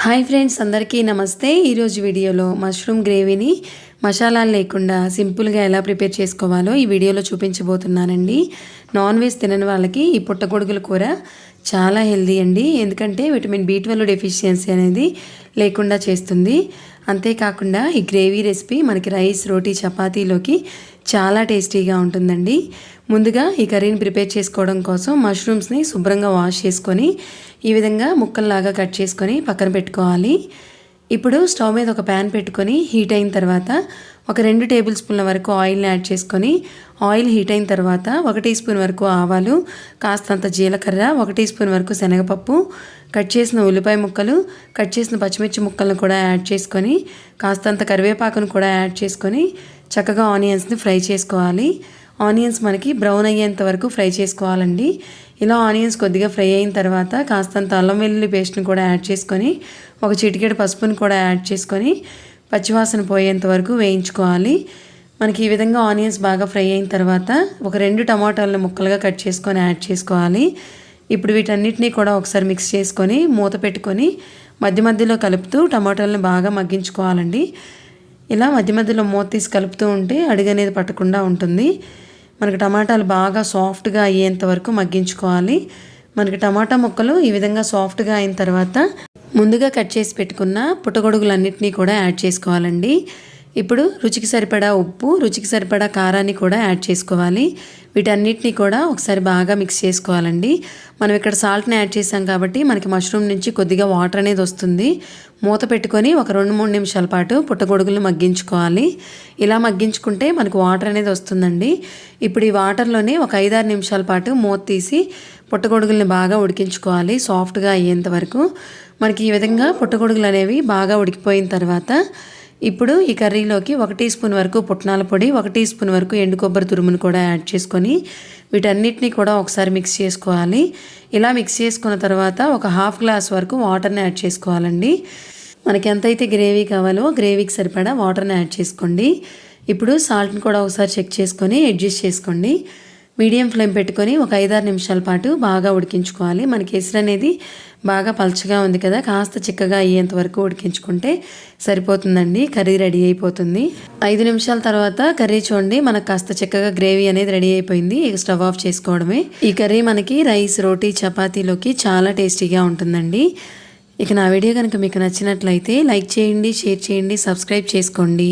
Hi friends అందరికీ నమస్తే. ఈరోజు వీడియోలో మష్రూమ్ గ్రేవీని మసాలాలు లేకుండా సింపుల్గా ఎలా ప్రిపేర్ చేసుకోవాలో ఈ వీడియోలో చూపించబోతున్నానండి. నాన్ వెజ్ తినని వాళ్ళకి ఈ పుట్టగొడుగుల కూర చాలా హెల్దీ అండి. ఎందుకంటే విటమిన్ బి ట్వెల్వ్ డెఫిషియన్సీ అనేది లేకుండా చేస్తుంది. అంతేకాకుండా ఈ గ్రేవీ రెసిపీ మనకి రైస్ రోటీ చపాతీలోకి చాలా టేస్టీగా ఉంటుందండి. ముందుగా ఈ కర్రీని ప్రిపేర్ చేసుకోవడం కోసం మష్రూమ్స్ని శుభ్రంగా వాష్ చేసుకొని ఈ విధంగా ముక్కల్లాగా కట్ చేసుకొని పక్కన పెట్టుకోవాలి. ఇప్పుడు స్టవ్ మీద ఒక ప్యాన్ పెట్టుకొని హీట్ అయిన తర్వాత ఒక రెండు టేబుల్ స్పూన్ల వరకు ఆయిల్ని యాడ్ చేసుకొని ఆయిల్ హీట్ అయిన తర్వాత ఒక టీ స్పూన్ వరకు ఆవాలు కాస్తంత జీలకర్ర ఒక టీ స్పూన్ వరకు శనగపప్పు కట్ చేసిన ఉల్లిపాయ ముక్కలు కట్ చేసిన పచ్చిమిర్చి ముక్కలను కూడా యాడ్ చేసుకొని కాస్తంత కరివేపాకును కూడా యాడ్ చేసుకొని చక్కగా ఆనియన్స్ని ఫ్రై చేసుకోవాలి. ఆనియన్స్ మనకి బ్రౌన్ అయ్యేంత వరకు ఫ్రై చేసుకోవాలండి. ఇలా ఆనియన్స్ కొద్దిగా ఫ్రై అయిన తర్వాత కాస్తంత అల్లం వెల్లుల్లి పేస్ట్ని కూడా యాడ్ చేసుకొని ఒక చిటికెడు పసుపుని కూడా యాడ్ చేసుకొని పచ్చివాసన పోయేంత వరకు వేయించుకోవాలి. మనకి ఈ విధంగా ఆనియన్స్ బాగా ఫ్రై అయిన తర్వాత ఒక రెండు టమాటాలను ముక్కలుగా కట్ చేసుకొని యాడ్ చేసుకోవాలి. ఇప్పుడు వీటన్నిటినీ కూడా ఒకసారి మిక్స్ చేసుకొని మూత పెట్టుకొని మధ్య మధ్యలో కలుపుతూ టమాటాలను బాగా మగ్గించుకోవాలండి. ఇలా మధ్య మధ్యలో మూత తీసి కలుపుతూ ఉంటే అడుగు అనేది పట్టకుండా ఉంటుంది. మనకి టమాటాలు బాగా సాఫ్ట్గా అయ్యేంత వరకు మగ్గించుకోవాలి. మనకి టమాటా ముక్కలు ఈ విధంగా సాఫ్ట్గా అయిన తర్వాత ముందుగా కట్ చేసి పెట్టుకున్న పుట్టగొడుగులన్నింటినీ కూడా యాడ్ చేసుకోవాలండి. ఇప్పుడు రుచికి సరిపడా ఉప్పు రుచికి సరిపడా కారాన్ని కూడా యాడ్ చేసుకోవాలి. వీటన్నిటిని కూడా ఒకసారి బాగా మిక్స్ చేసుకోవాలండి. మనం ఇక్కడ సాల్ట్ని యాడ్ చేసాం కాబట్టి మనకి మష్రూమ్ నుంచి కొద్దిగా వాటర్ అనేది వస్తుంది. మూత పెట్టుకొని ఒక రెండు మూడు నిమిషాల పాటు పుట్టగొడుగులు మగ్గించుకోవాలి. ఇలా మగ్గించుకుంటే మనకు వాటర్ అనేది వస్తుందండి. ఇప్పుడు ఈ వాటర్లోనే ఒక ఐదారు నిమిషాల పాటు మూత తీసి పుట్టగొడుగుల్ని బాగా ఉడికించుకోవాలి సాఫ్ట్గా అయ్యేంత వరకు. మనకి ఈ విధంగా పుట్టగొడుగులు అనేవి బాగా ఉడికిపోయిన తర్వాత ఇప్పుడు ఈ కర్రీలోకి ఒక టీ స్పూన్ వరకు పుట్నాల పొడి ఒక టీ స్పూన్ వరకు ఎండు కొబ్బరి తురుమును కూడా యాడ్ చేసుకొని వీటన్నిటిని కూడా ఒకసారి మిక్స్ చేసుకోవాలి. ఇలా మిక్స్ చేసుకున్న తర్వాత ఒక హాఫ్ గ్లాస్ వరకు వాటర్ని యాడ్ చేసుకోవాలండి. మనకి ఎంతైతే గ్రేవీ కావాలో గ్రేవీకి సరిపడా వాటర్ని యాడ్ చేసుకోండి. ఇప్పుడు సాల్ట్ని కూడా ఒకసారి చెక్ చేసుకొని అడ్జస్ట్ చేసుకోండి. మీడియం ఫ్లేమ్ పెట్టుకొని ఒక ఐదారు నిమిషాల పాటు బాగా ఉడికించుకోవాలి. మనకి ఎసురు అనేది బాగా పలచగా ఉంది కదా కాస్త చిక్కగా అయ్యేంత వరకు ఉడికించుకుంటే సరిపోతుందండి. కర్రీ రెడీ అయిపోతుంది. ఐదు నిమిషాల తర్వాత కర్రీ చూడండి మనకు కాస్త చిక్కగా గ్రేవీ అనేది రెడీ అయిపోయింది. ఇక స్టవ్ ఆఫ్ చేసుకోవడమే. ఈ కర్రీ మనకి రైస్ రోటీ చపాతీలోకి చాలా టేస్టీగా ఉంటుందండి. ఇక నా వీడియో కనుక మీకు నచ్చినట్లయితే లైక్ చేయండి షేర్ చేయండి సబ్స్క్రైబ్ చేసుకోండి.